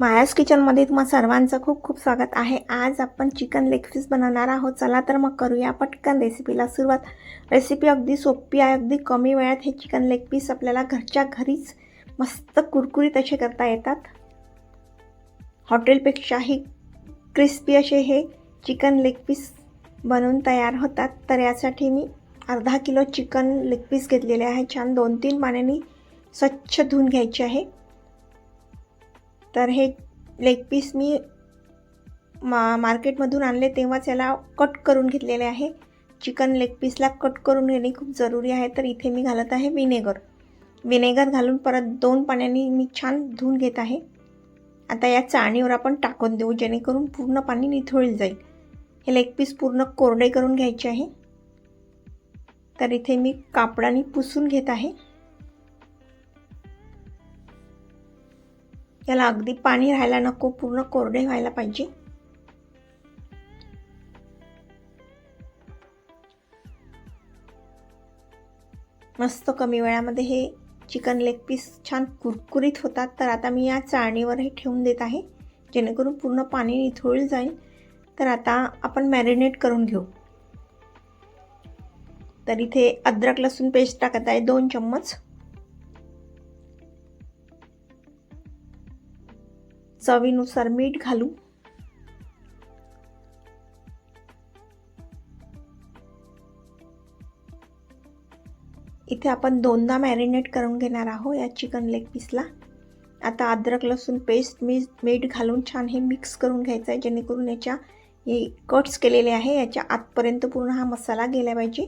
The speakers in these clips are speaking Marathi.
मायास किचनमध्ये तुम्हा सर्वांचं खूप खूप स्वागत आहे. आज आपण चिकन लेग पीस बनवणार आहोत. चला तर मग करूया पटकन रेसिपीला सुरुवात. रेसिपी अगदी सोपी आहे अगदी कमी वेळात हे चिकन लेग पीस आपल्याला घरच्या घरीच मस्त कुरकुरीत असे करता येतात. हॉटेलपेक्षाही क्रिस्पी असे हे चिकन लेग पीस बनवून तयार होतात. तर यासाठी मी अर्धा किलो चिकन लेग पीस घेतलेले आहे. छान दोन तीन पाण्याने स्वच्छ धुवून घ्यायचे आहे. तर हे लेग पीस मी मा मार्केटमधून आणले तेव्हाच याला कट करून घेतलेले आहे. चिकन लेग पीसला कट करून घेणे खूप जरुरी आहे. तर इथे मी घालत आहे विनेगर विनेगर घालून परत दोन पाण्याने मी छान धुवून घेत आहे. आता या चाळणीवर आपण टाकून देऊ जेणेकरून पूर्ण पाणी निथळून जाईल. हे लेग पीस पूर्ण कोरडे करून घ्यायचे आहे. तर इथे मी कापडाने पुसून घेत आहे. याला अगदी पाणी राहायला नको पूर्ण कोरडे व्हायला पाहिजे. मस्त कमी वेळामध्ये हे चिकन लेग पीस छान कुरकुरीत होतात. तर आता मी या चाळणीवर हे ठेवून देत आहे जेणेकरून पूर्ण पाणी निथळून जाईल. तर आता आपण मॅरिनेट करून घेऊ. तर इथे अद्रक लसूण पेस्ट टाकत आहे दोन चम्मच. चवीनुसार मीठ घालू. इथे आपण दोनदा मॅरिनेट करून घेणार आहोत या चिकन लेग पीसला आता अद्रक लसूण पेस्ट मी मीठ घालून छान हे मिक्स करून घ्यायचं आहे जेणेकरून याच्या हे कट्स केलेले आहे याच्या आतपर्यंत पूर्ण हा मसाला गेला पाहिजे.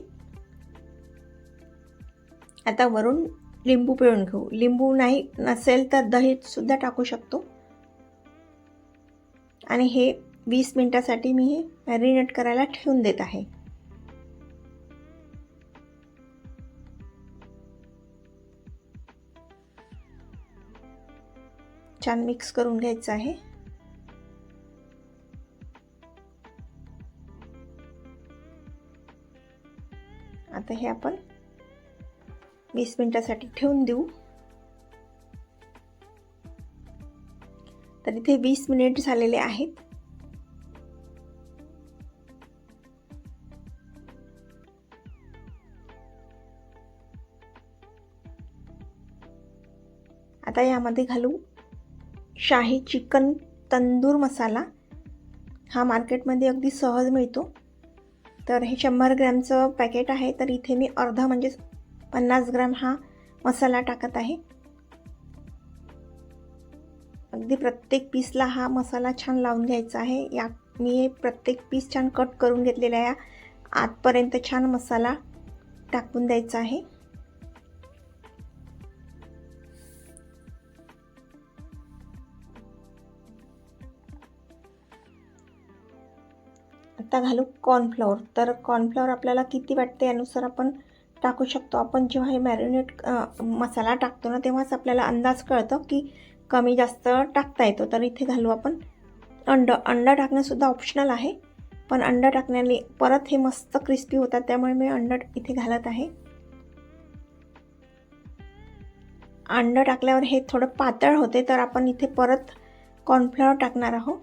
आता वरून लिंबू पिळून घेऊ. लिंबू नाही नसेल तर दहीसुद्धा टाकू शकतो. आणि हे वीस मिनटासाठी मी हे मॅरिनेट करायला ठेवून देत आहे. छान मिक्स करून घ्यायचं आहे. आता हे आपण वीस मिनिटासाठी ठेवून देऊ. तर इथे वीस मिनिट झालेले आहेत. आता यामध्ये घालू शाही चिकन तंदूर मसाला. हा मार्केटमध्ये अगदी सहज मिळतो. तर हे शंभर ग्रॅमचं पॅकेट आहे. तर इथे मी अर्धा म्हणजे पन्नास ग्रॅम हा मसाला टाकत आहे. अगदी प्रत्येक पीसला हा मसाला छान लावून घ्यायचा आहे. या मी प्रत्येक पीस छान कट करून घेतलेला आहे. आतपर्यंत छान मसाला टाकून द्यायचा आहे. आता घालू कॉर्नफ्लॉवर तर कॉर्नफ्लॉवर आपल्याला किती वाटते यानुसार आपण टाकू शकतो. आपण जेव्हा हे मॅरिनेट मसाला टाकतो ना तेव्हाच आपल्याला अंदाज कळतो की कमी जास्त टाकता येतो. तर इथे घालू आपण. अंड अंडं टाकणंसुद्धा ऑप्शनल आहे. पण अंडं टाकण्याने परत हे मस्त क्रिस्पी होतात. त्यामुळे मी अंड इथे घालत आहे. अंड टाकल्यावर हे थोडं पातळ होते तर आपण इथे परत कॉर्नफ्लॉवर टाकणार आहोत.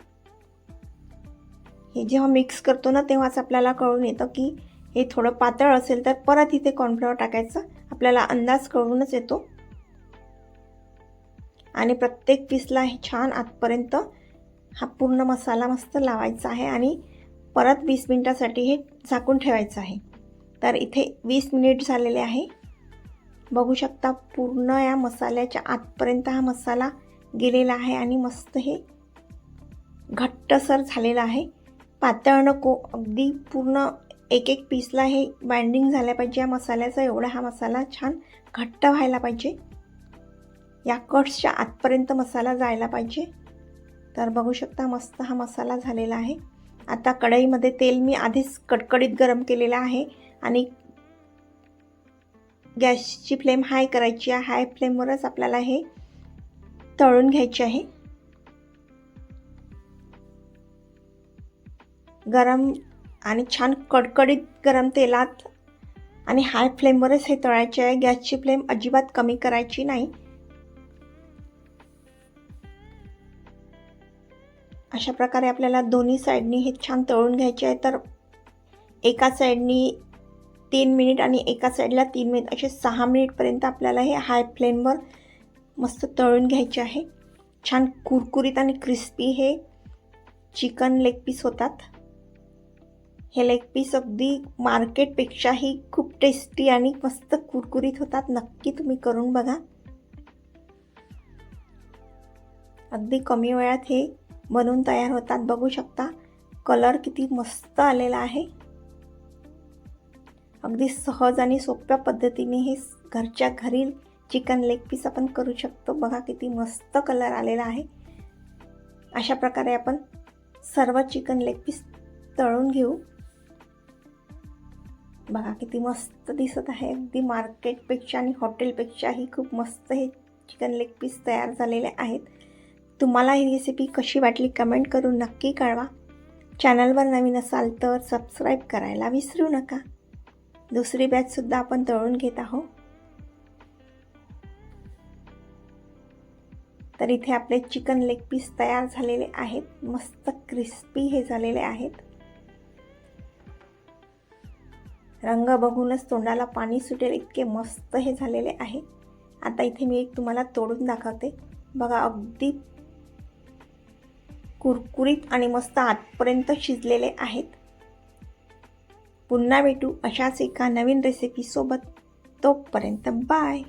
हे जेव्हा मिक्स करतो ना तेव्हाच आपल्याला कळून येतं की हे थोडं पातळ असेल तर परत इथे कॉर्नफ्लॉवर टाकायचं. आपल्याला अंदाज कळूनच येतो. आणि प्रत्येक पीसला हे छान आतपर्यंत हा पूर्ण मसाला मस्त लावायचा आहे आणि परत वीस मिनटासाठी हे झाकून ठेवायचं आहे. तर इथे वीस मिनिट झालेले आहे. बघू शकता पूर्ण या मसाल्याच्या आतपर्यंत हा मसाला गेलेला आहे आणि मस्त हे घट्टसर झालेलं आहे. पातळ नको अगदी पूर्ण एक एक पीसला हे बाइंडिंग झाल्या पाहिजे या मसाल्याचा. एवढा हा मसाला छान घट्ट व्हायला पाहिजे. या कट्सच्या आतपर्यंत मसाला जायला पाहिजे. तर बघू शकता मस्त हा मसाला झालेला आहे. आता कढईमध्ये तेल मी आधीच कडकडीत गरम केलेलं आहे आणि गॅसची फ्लेम हाय करायची आहे. हाय फ्लेमवरच आपल्याला हे तळून घ्यायचे आहे. गरम आणि छान कडकडीत गरम तेलात आणि हाय फ्लेमवरच हे तळायचे आहे. गॅसची फ्लेम अजिबात कमी करायची नाही. अशा प्रकारे आपल्याला दोन्ही साईडनी हे छान तळून घ्यायचे आहे. तर एका साईडनी तीन मिनिट आणि एका साईडला तीन मिनिट असे सहा मिनिटपर्यंत आपल्याला हे हाय फ्लेमवर मस्त तळून घ्यायचे आहे. छान कुरकुरीत आणि क्रिस्पी हे चिकन लेग पीस होतात. हे लेग पीस अगदी मार्केटपेक्षाही खूप टेस्टी आणि मस्त कुरकुरीत होतात. नक्की तुम्ही करून बघा. अगदी कमी वेळात हे बनून तयार होतात. बघू शकता कलर किती मस्त आलेला आहे. अगदी सहज आणि सोप्या पद्धतीने हे घरच्या घरी चिकन लेग पीस आपण करू शकतो. बघा किती मस्त कलर आलेला आहे. अशा प्रकारे आपण सर्व चिकन लेग पीस तळून घेऊ. बघा किती मस्त दिसत आहे. अगदी मार्केटपेक्षा आणि हॉटेलपेक्षाही खूप मस्त हे चिकन लेग पीस तयार झालेले आहेत. तुम्हाला ही रेसिपी कशी वाटली कमेंट करून नक्की कळवा. चॅनलवर नवीन असाल तर सबस्क्राईब करायला विसरू नका. दुसरी बॅचसुद्धा आपण तळून घेत आहोत. तर इथे आपले चिकन लेग पीस तयार झालेले आहेत. मस्त क्रिस्पी हे झालेले आहेत. रंग बघूनच तोंडाला पाणी सुटेल इतके मस्त हे झालेले आहे. आता इथे मी एक तुम्हाला तोडून दाखवते. बघा अगदी कुरकुरीत आणि मस्त आतपर्यंत शिजलेले आहेत. पुन्हा भेटू अशाच एका नवीन रेसिपीसोबत तोपर्यंत बाय